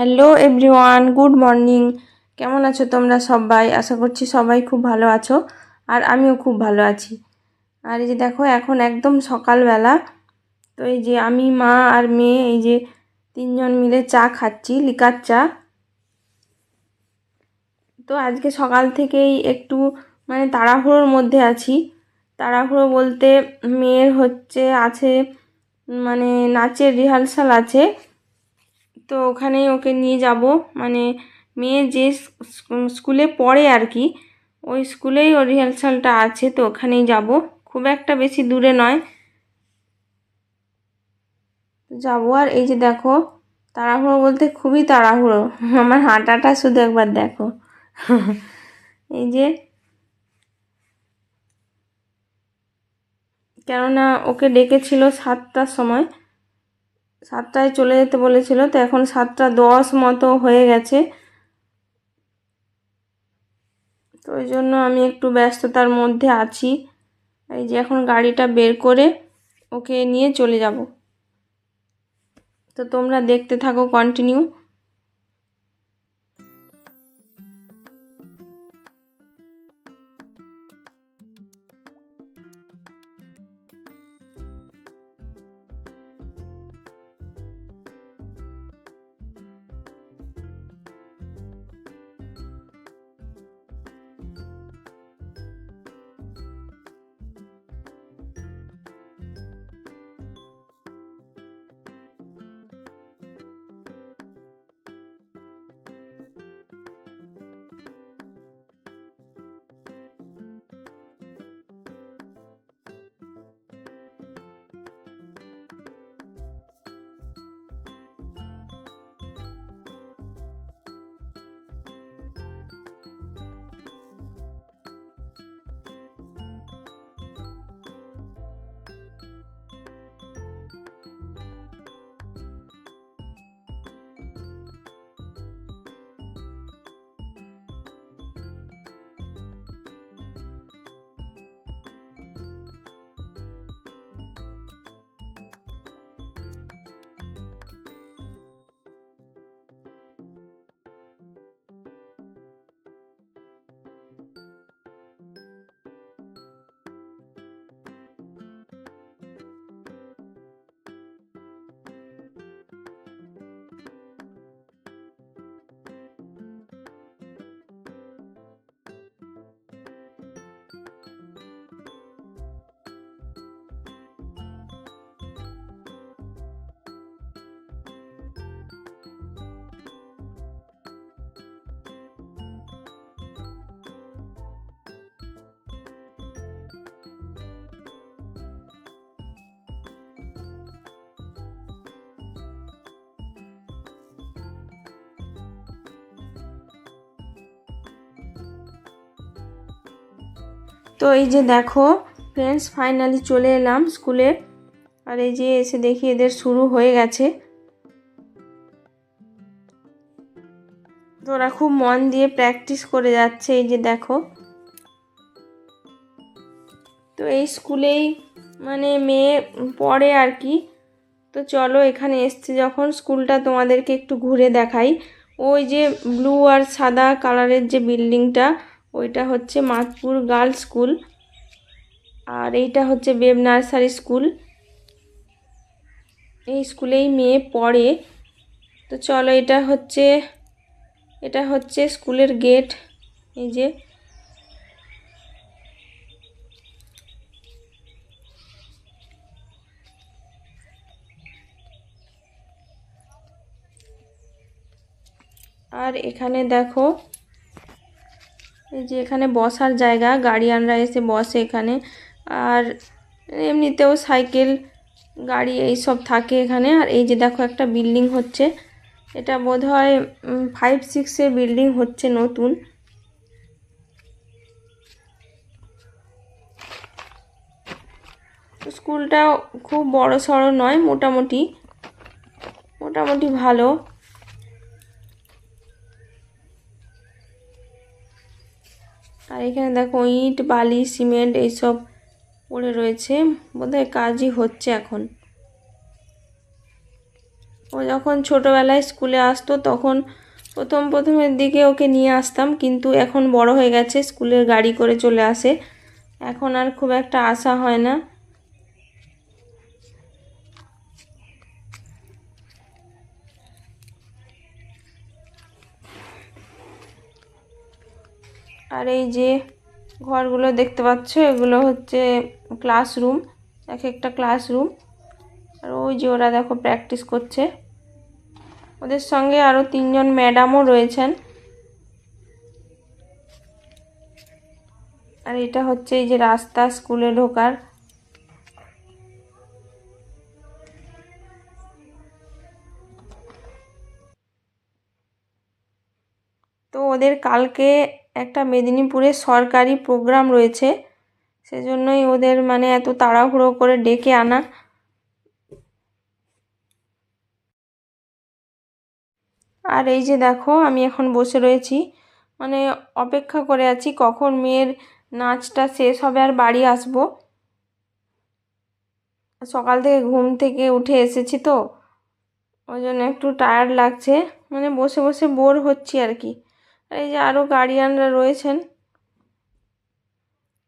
Hello everyone good morning কেমন আছো তোমরা সবাই? আশা করছি সবাই খুব ভালো আছো, আর আমিও খুব ভালো আছি। আর এই যে দেখো, এখন একদম সকালবেলা। তো এই যে আমি, মা আর মেয়ে, এই যে তিনজন মিলে চা খাচ্ছি, লিকার চা। তো আজকে সকাল থেকেই একটু মানে তাড়াহুড়োর মধ্যে আছি। তাড়াহুড়ো বলতে মেয়ের হচ্ছে, আছে মানে নাচের রিহার্সাল আছে। তো ওখানেই ওকে নিয়ে যাব। মানে মেয়ে যে স্কুলে পড়ে আর কি, ওই স্কুলেই ওর রিহার্সালটা আছে, তো ওখানেই যাব। খুব একটা বেশি দূরে নয়। যাব আর এই যে দেখো, তাড়াহুড়ো বলতে খুবই তাড়াহুড়ো। আমার হাঁটাটা শুধু একবার দেখো। এই যে কেননা ওকে ডেকেছিল সাতটার সময়। সাতটায় চলে যেতে বলেছিল, তো এখন সাতটা দশ মতো হয়ে গেছে। তো ওই জন্য আমি একটু ব্যস্ততার মধ্যে আছি। এই যে এখন গাড়িটা বের করে ওকে নিয়ে চলে যাব। তো তোমরা দেখতে থাকো কন্টিনিউ তো এই যে দেখো ফ্রেন্ডস ফাইনালি চলে এলাম স্কুলে আর এই যে এসে দেখি এদের শুরু হয়ে গেছে। তো ওরা খুব মন দিয়ে প্র্যাকটিস করে যাচ্ছে, এই যে দেখো। তো এই স্কুলেই মানে মেয়ে পড়ে আর কি। তো চলো এখানে এসছে, যখন স্কুলটা তোমাদেরকে একটু ঘুরে দেখাই। ওই যে ব্লু আর সাদা কালারের যে বিল্ডিংটা ওইটা হচ্ছে মাতপুর গার্লস স্কুল। আর এইটা হচ্ছে বেব নার্সারি স্কুল। এই স্কুলেই মেয়ে পড়ে। তো চলো এটা হচ্ছে এটা হচ্ছে স্কুলের গেট। এই যে। আর এখানে দেখো এই যে এখানে বসার জায়গা গার্ডিয়ানরা এসে বসে এখানে। আর এমনিতেও সাইকেল, গাড়ি এই সব থাকে এখানে। আর এই যে দেখো একটা বিল্ডিং হচ্ছে। এটা বোধ হয় ফাইভ সিক্সের বিল্ডিং হচ্ছে নতুন। স্কুলটা খুব বড় সড়ো নয়, মোটামুটি। মোটামুটি ভালো। আর এখানে দেখো ইট, বালি, সিমেন্ট এইসব পড়ে রয়েছে। বোধহয় কাজই হচ্ছে এখন। ও যখন ছোটোবেলায় স্কুলে আসতো তখন প্রথম প্রথমের দিকে ওকে নিয়ে আসতাম, কিন্তু এখন বড় হয়ে গেছে, স্কুলের গাড়ি করে চলে আসে। এখন আর খুব একটা আশা হয় না। আর এই যে ঘরগুলো দেখতে পাচ্ছ, এগুলো হচ্ছে ক্লাসরুম এক একটা ক্লাসরুম আর ওই যে ওরা দেখো প্র্যাকটিস করছে। ওদের সঙ্গে আরও তিনজন ম্যাডামও রয়েছেন। আর এটা হচ্ছে এই যে রাস্তা, স্কুলে ঢোকার। তো ওদের কালকে একটা মেদিনীপুরে সরকারি প্রোগ্রাম রয়েছে, সেজন্যই ওদের মানে এত তাড়াহুড়ো করে ডেকে আনা। আর এই যে দেখো, আমি এখন বসে রয়েছি মানে অপেক্ষা করে আছি কখন মেয়ের নাচটা শেষ হবে আর বাড়ি আসব। সকাল থেকে ঘুম থেকে উঠে এসেছি তো, ওই জন্য একটু টায়ার্ড লাগছে মানে বসে বসে বোর হচ্ছি আর কি। এই যে আরও গার্ডিয়ানরা রয়েছেন।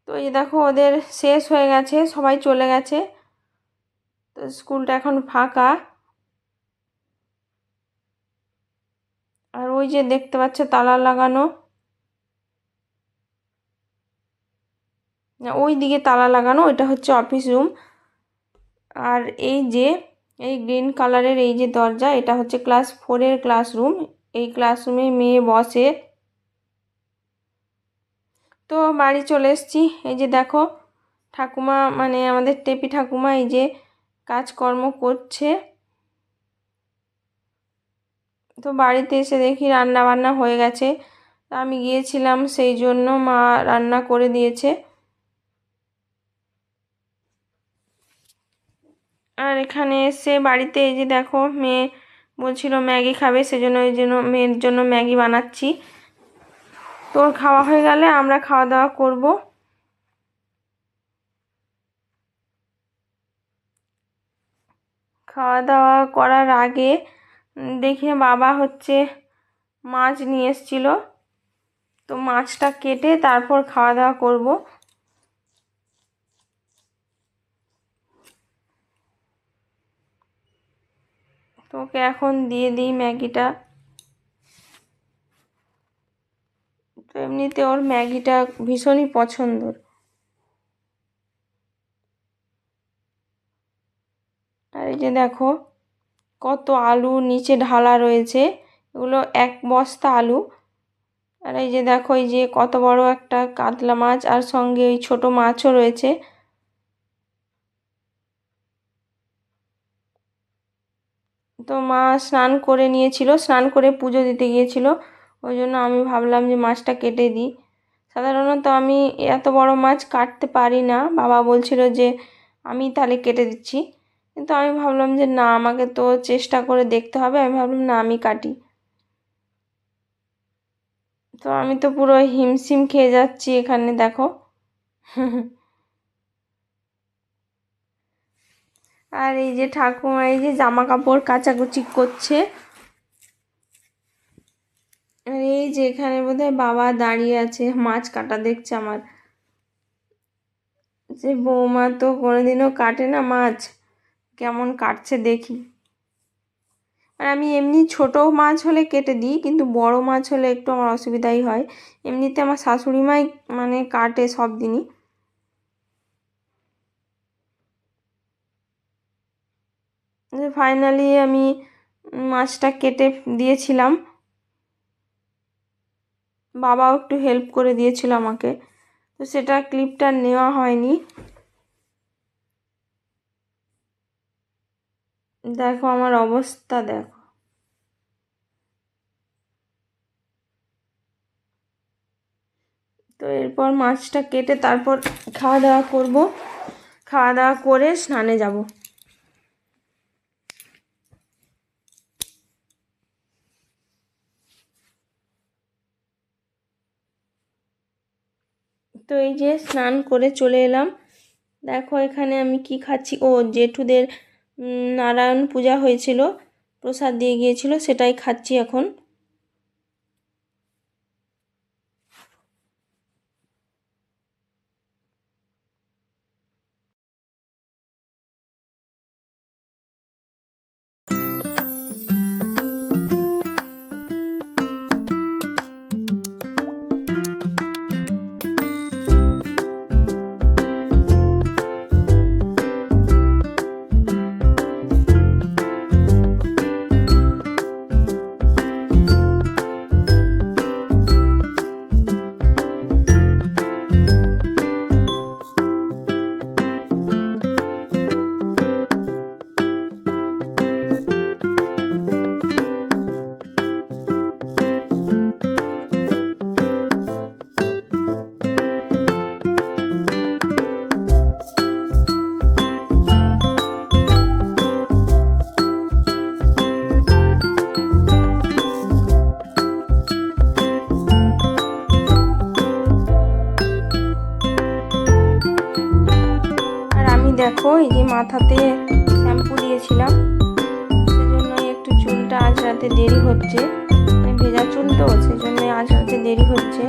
তো এই দেখো, ওদের শেষ হয়ে গেছে, সবাই চলে গেছে। তো স্কুলটা এখন ফাঁকা। আর ওই যে দেখতে পাচ্ছ, তালা লাগানো। ওই দিকে তালা লাগানো, ওইটা হচ্ছে অফিস রুম আর এই যে, এই গ্রিন কালারের এই যে দরজা, এটা হচ্ছে ক্লাস ফোরের ক্লাসরুম এই ক্লাসরুমে মেয়ে বসে। তো বাড়ি চলে এসেছি। এই যে দেখো, ঠাকুমা মানে আমাদের টেপি ঠাকুমা এই যে কাজকর্ম করছে। তো বাড়িতে এসে দেখি রান্না বান্না হয়ে গেছে। আমি গিয়েছিলাম, সেই জন্য মা রান্না করে দিয়েছে। আর এখানে এসে বাড়িতে এই যে দেখো, মেয়ে বলছিল ম্যাগি খাবে, সেজন্য ওই জন্য মেয়ের জন্য ম্যাগি বানাচ্ছি। তোর খাওয়া হয়ে গেলে আমরা খাওয়া দাওয়া করব। খাওয়া দাওয়া করার আগে দেখে বাবা হচ্ছে মাছ নিয়ে এসেছিল। তো মাছটা কেটে তারপর খাওয়া দাওয়া করব। তোকে এখন দিয়ে দিই ম্যাগিটা। তো এমনিতে ওর ম্যাগিটা ভীষণই পছন্দর। আর এই যে দেখো, কত আলু নিচে ঢালা রয়েছে, এগুলো এক বস্তা আলু। আর এই যে দেখো, এই যে কত বড় একটা কাতলা মাছ, আর সঙ্গে ওই ছোট মাছও রয়েছে। তো মা স্নান করে নিয়েছিল, স্নান করে পুজো দিতে গিয়েছিল। ওই জন্য আমি ভাবলাম যে মাছটা কেটে দিই। সাধারণত আমি এত বড় মাছ কাটতে পারি না। বাবা বলছিল যে আমি তাহলে কেটে দিচ্ছি। কিন্তু আমি ভাবলাম যে না, আমাকে তো চেষ্টা করে দেখতে হবে। আমি ভাবলাম না, আমি কাটি। তো আমি তো পুরো হিমশিম খেয়ে যাচ্ছি এখানে, দেখো। আর এই যে ঠাকুমা এই যে জামা কাপড় কাচাকুচি করছে আর এই যে এখানে বোধহয় বাবা দাঁড়িয়ে আছে, মাছ কাটা দেখছে আমার। যে বৌমা তো কোনোদিনও কাটে না মাছ, কেমন কাটছে দেখি। আর আমি এমনি ছোট মাছ হলে কেটে দিই, কিন্তু বড় মাছ হলে একটু আমার অসুবিধাই হয়। এমনিতে আমার শাশুড়ি মাই মানে কাটে সব দিনই। ফাইনালি আমি মাছটা কেটে দিয়েছিলাম। বাবাও একটু হেল্প করে দিয়েছিল আমাকে। তো সেটা ক্লিপটা নেওয়া হয়নি। দেখো আমার অবস্থা, দেখো। তো এরপর মাছটা কেটে তারপর খাওয়া দাওয়া করব। খাওয়া দাওয়া করে স্নানে যাব। তো এই যে স্নান করে চলে এলাম। দেখো এখানে আমি কি খাচ্ছি। ও, জেঠুদের নারায়ণ পূজা হয়েছিল, প্রসাদ দিয়ে গিয়েছিল, সেটাই খাচ্ছি এখন। রাতে দেরি হচ্ছে। মানে ভেজা চুল তো সেই জন্য আজ হচ্ছে দেরি হচ্ছে।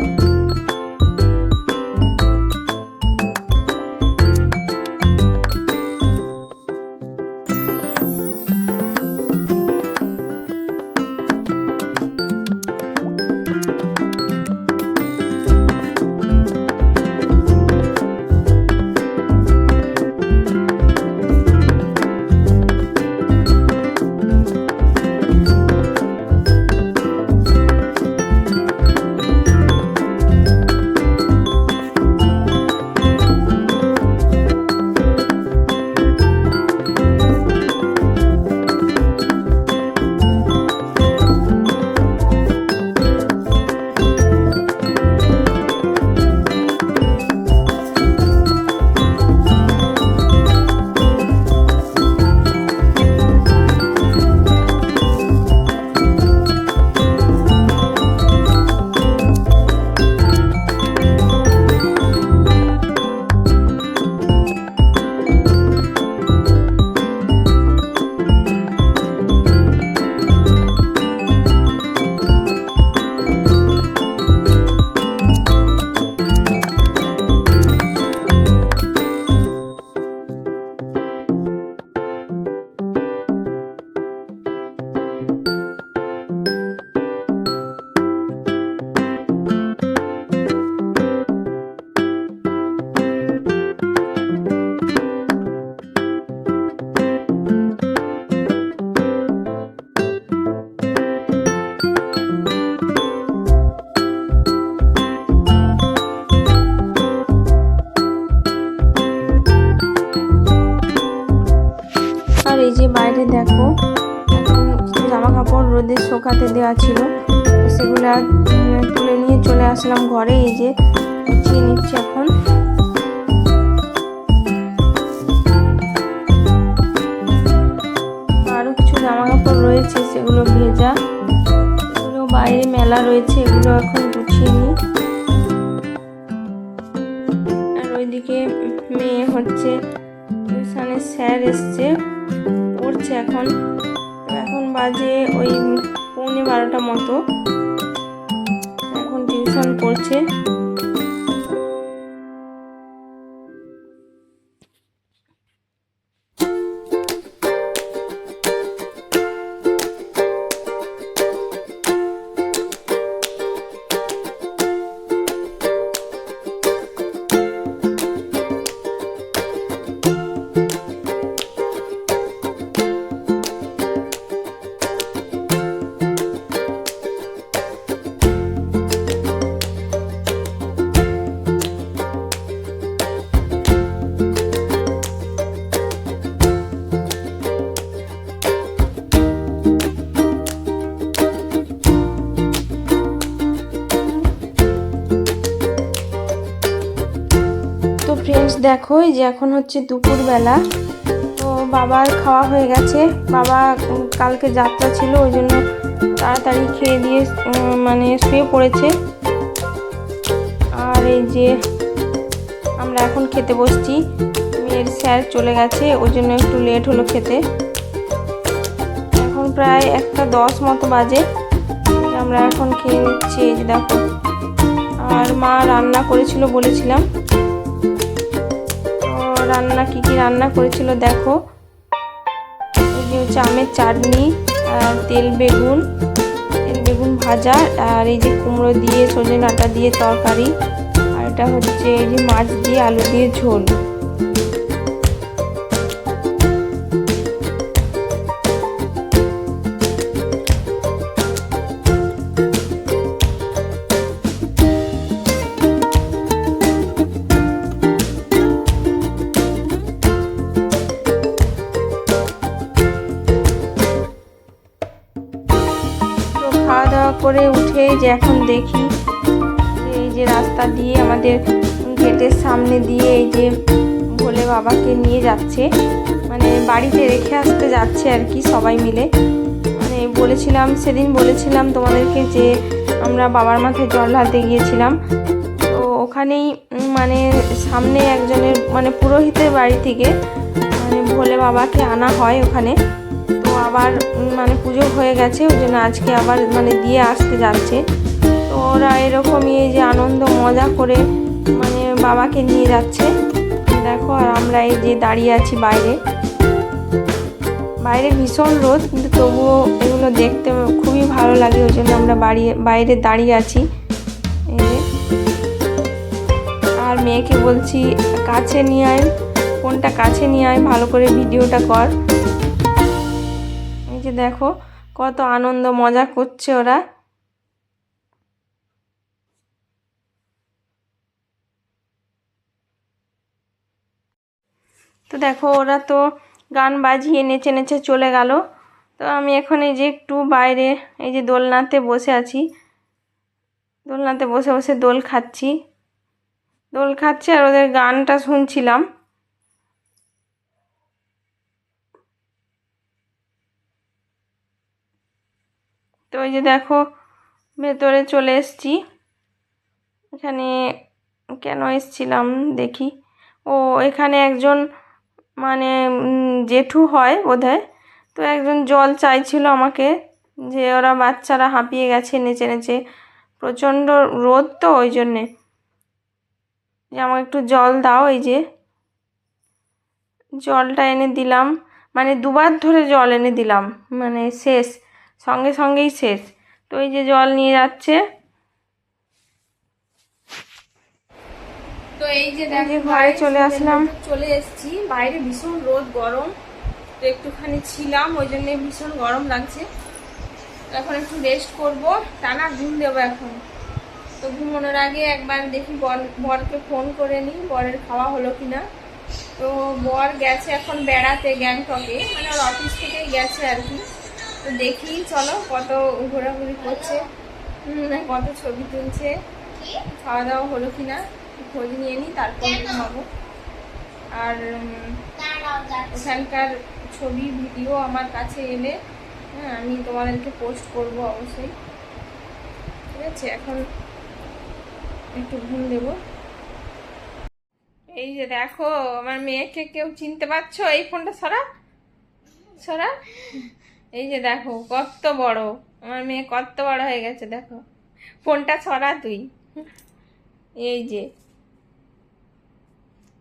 ছিল। সেগুলো তুলে নিয়ে চলে আসলাম ঘরে, এই যে গুছিয়ে নিচ্ছি এখন। আরও কিছু জামা কাপড় রয়েছে, সেগুলো ভেজা। এগুলো বাইরে মেলা রয়েছে, এগুলো এখন গুছিয়ে নিই। আর ওইদিকে মেয়ে হচ্ছে স্যার এসছে, পড়ছে এখন। এখন বাজে ওই পৌনে বারোটা মতো। এখন টিউশন পড়ছে। দেখো যে এখন হচ্ছে দুপুরবেলা। তো বাবার খাওয়া হয়ে গেছে। বাবা কালকে যাত্রা ছিল, ওই জন্য তাড়াতাড়ি খেয়ে দিয়ে মানে শুয়ে পড়েছে। আর এই যে আমরা এখন খেতে বসছি। মেয়ের স্যার চলে গেছে, ওই জন্য একটু লেট হলো খেতে। এখন প্রায় একটা দশ মতো বাজে। আমরা এখন খেয়ে নিচ্ছি, এই যে দেখো। আর মা রান্না করেছিল বলেছিলাম। রান্না, কি কি রান্না করেছিল দেখো। এই হচ্ছে আমের চাটনি, আর তেল বেগুন তেল বেগুন ভাজা, আর এই যে কুমড়ো দিয়ে, সজনে ডাঁটা দিয়ে তরকারি, আর এটা হচ্ছে এই যে মাছ দিয়ে, আলু দিয়ে ঝোল। যে এখন দেখি, এই যে রাস্তা দিয়ে আমাদের গেটের সামনে দিয়ে এই যে ভোলে বাবাকে নিয়ে যাচ্ছে মানে বাড়িতে রেখে আসতে যাচ্ছে আর কি সবাই মিলে। মানে বলেছিলাম, সেদিন বলেছিলাম তোমাদেরকে যে আমরা বাবার মাথায় জল ঢালতে গিয়েছিলাম। তো ওখানেই মানে সামনে একজনের মানে পুরোহিতের বাড়ি থেকে মানে ভোলে বাবাকে আনা হয় ওখানে। তো আবার মানে পুজো হয়ে গেছে, ওই জন্য আজকে আবার মানে দিয়ে আসতে যাচ্ছে। তো ওরা এরকমই এই যে আনন্দ, মজা করে মানে বাবাকে নিয়ে যাচ্ছে। দেখো, আর আমরা এই যে দাঁড়িয়ে আছি বাইরে। বাইরে ভীষণ রোদ, কিন্তু তবুও এগুলো দেখতে খুবই ভালো লাগে, ওই জন্য আমরা বাড়ি, বাইরে দাঁড়িয়ে আছি। আর মেয়েকে বলছি, কাছে নিয়ে আয়, ফোনটা কাছে নিয়ে আয়, ভালো করে ভিডিওটা কর। যে দেখো, কত আনন্দ, মজা করছে ওরা। তো দেখো, ওরা তো গান বাজিয়ে নেচে নেচে চলে গেল। তো আমি এখন এই যে একটু বাইরে এই যে দোলনাতে বসে আছি। দোলনাতে বসে বসে দোল খাচ্ছি। দোল খাচ্ছি আর ওদের গানটা শুনছিলাম। তো ওই যে দেখো, ভেতরে চলে এসছি। এখানে কেন এসছিলাম দেখি। ও, এখানে একজন মানে জেঠু হয় বোধহয়। তো একজন জল চাইছিল আমাকে যে ওরা বাচ্চারা হাঁপিয়ে গেছে নেচে নেচে। প্রচণ্ড রোদ তো ওই জন্যে। যে আমাকে একটু জল দাও এই যে। জলটা এনে দিলাম। মানে দুবার ধরে জল এনে দিলাম। মানে শেষ। সঙ্গে সঙ্গেই শেষ। তো এই যে জল নিয়ে যাচ্ছে। তো এই যে ঘরে চলে আসলাম। চলে এসেছি। বাইরে ভীষণ রোদ গরম। তো একটুখানি ছিলাম ওই জন্য ভীষণ গরম লাগছে। এখন একটু রেস্ট করব। টানা ঘুম দেবো এখন। তো ঘুমানোর আগে একবার দেখি বর বরকে ফোন করে নিই বরের খাওয়া হলো কিনা। তো বর গেছে এখন বেড়াতে গ্যাংটকে। মানে ওর অফিস থেকেই গেছে আর কি। তো দেখি চলো কত ঘোরাঘুরি করছে। কত ছবি তুলছে। খাওয়া দাওয়া হলো কিনা খোঁজ নিয়ে নিই তারপর ঘুমাবো। আর ওখানকার ছবি ভিডিও আমার কাছে এলে হ্যাঁ আমি তোমাদেরকে পোস্ট করব অবশ্যই। ঠিক আছে এখন একটু ঘুম দেবো। এই যে দেখো আমার মেয়েকে কেউ চিনতে পারছ? এই ফোনটা সরা সরা এই যে দেখো কত বড়। আমার মেয়ে কত বড় হয়ে গেছে দেখো। ফোনটা সরা তুই। এই যে।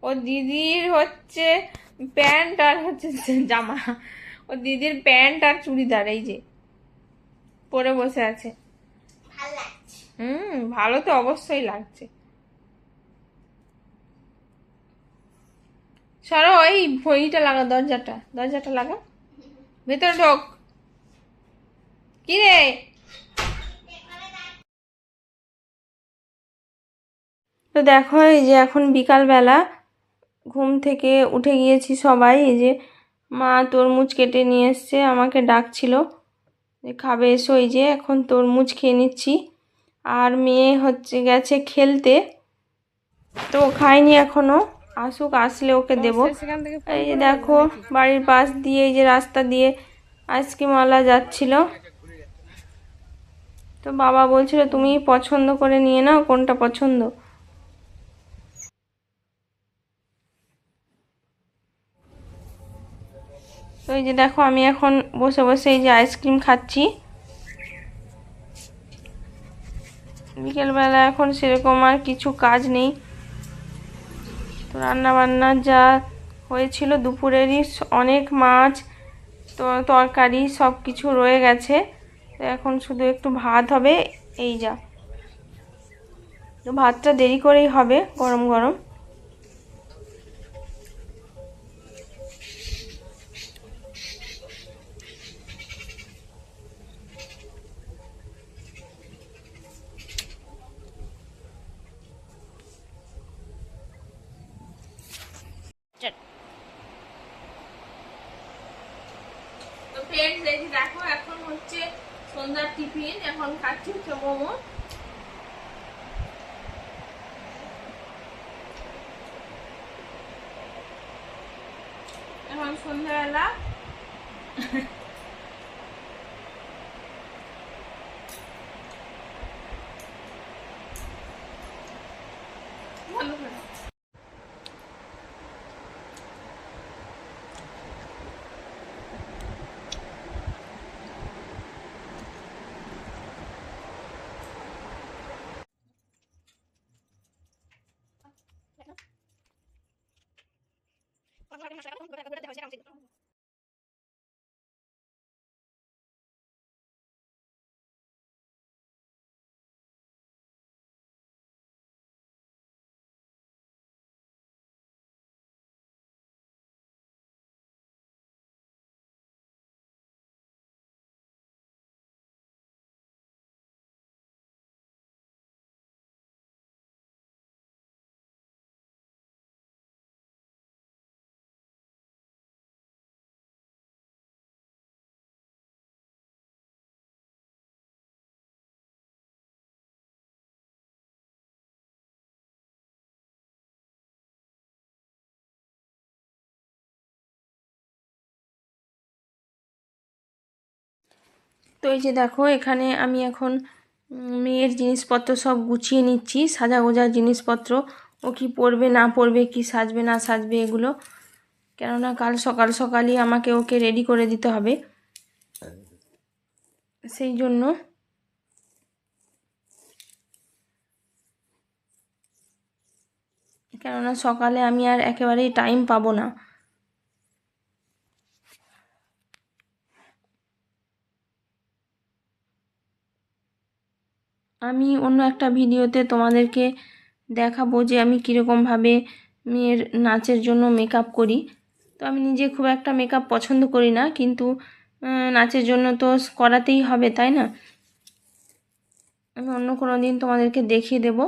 ও দিদির হচ্ছে প্যান্ট আর হচ্ছে জামা। ও দিদির প্যান্ট আর চুড়িদার এই যে। পরে বসে আছে। হুম ভালো তো অবশ্যই লাগছে। সরো ওই ভইটা লাগা দরজাটা। দরজাটা লাগা। ভেতরে ঢোক। কি রে তো দেখো এই যে এখন বিকালবেলা ঘুম থেকে উঠে গিয়েছি সবাই এই যে মা তরমুজ কেটে নিয়ে এসছে আমাকে ডাকছিল যে খাবে এসো এই যে এখন তরমুজ খেয়ে নিচ্ছি। আর মেয়ে হচ্ছে গেছে খেলতে তো ও খায়নি এখনও আসুক আসলে ওকে দেবো। এই যে দেখো বাড়ির পাশ দিয়ে এই যে রাস্তা দিয়ে আইসক্রিমওয়ালা যাচ্ছিল। তো বাবা বলছিল, তুমি পছন্দ করে নিয়ে নাও, কোনটা পছন্দ? তো এই যে দেখো, আমি এখন বসে বসে এই যে আইসক্রিম খাচ্ছি। বিকেলবেলা এখন সেরকম আর কিছু কাজ নেই। তো রান্না বান্না যা হয়েছিল, দুপুরেরই অনেক মাছ, তো তরকারি সব কিছু রয়ে গেছে। তো এখন শুধু একটু ভাত হবে, এই যা। তো ভাতটা দেরি করেই হবে, গরম গরম। সন্ধ্যার টিফিন এখন খাচ্ছি হচ্ছে মোমো। এখন সন্ধ্যাবেলা Pengalaman saya, kan, gue. তো এই যে দেখো, এখানে আমি এখন মেয়ের জিনিসপত্র সব গুছিয়ে নিচ্ছি সাজা গোজার জিনিসপত্র। ও কি পরবে, না পরবে, কি সাজবে, না সাজবে এগুলো। কেননা কাল সকাল সকালই আমাকে ওকে রেডি করে দিতে হবে। সেই জন্য কেননা সকালে আমি আর একেবারেই টাইম পাবো না। আমি অন্য একটা ভিডিওতে তোমাদেরকে দেখাবো যে আমি কীরকমভাবে মেয়ের নাচের জন্য মেকআপ করি। তো আমি নিজে খুব একটা মেকআপ পছন্দ করি না, কিন্তু নাচের জন্য তো করাতেই হবে, তাই না? আমি অন্য কোনো দিন তোমাদেরকে দেখিয়ে দেব।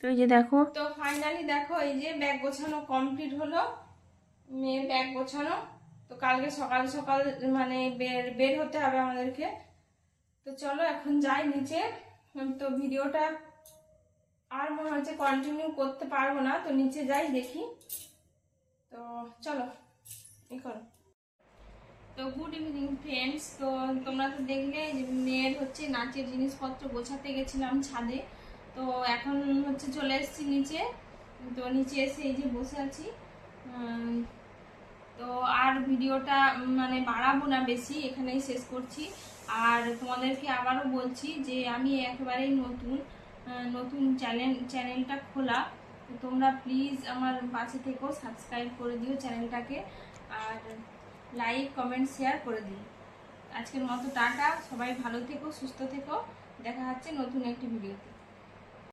তো এই যে দেখো। তো ফাইনালি দেখো, এই যে ব্যাগ গোছানো কমপ্লিট হলো। মেয়ের ব্যাগ গোছানো। তো কালকে সকাল সকাল মানে বের বের হতে হবে আমাদেরকে। তো চলো এখন যাই নিচে। তো ভিডিওটা আর মনে হচ্ছে কন্টিনিউ করতে পারব না, তো নিচে যাই দেখি। তো চলো ই করো। তো গুড ইভিনিং ফ্রেন্ডস তো তোমরা তো দেখলে মেয়ের হচ্ছে নাচের জিনিসপত্র গোছাতে গেছিলাম ছাদে। তো এখন হচ্ছে চলে এসেছি নিচে। তো নিচে এসে এই যে বসে আছি। তো আর ভিডিওটা মানে বাড়াবো না, বেশি এখানেই শেষ করছি। আর তোমাদেরকে আবারও বলছি যে আমি একেবারেই নতুন নতুন চ্যানেল, চ্যানেলটা খোলা। তোমরা প্লিজ আমার পাশে থেকেও সাবস্ক্রাইব করে দিও চ্যানেলটাকে। আর লাইক কমেন্ট শেয়ার করে দিও। আজকের মতো টাটা, সবাই ভালো থেকো, সুস্থ থেকো। দেখা হচ্ছে নতুন একটি ভিডিওতে।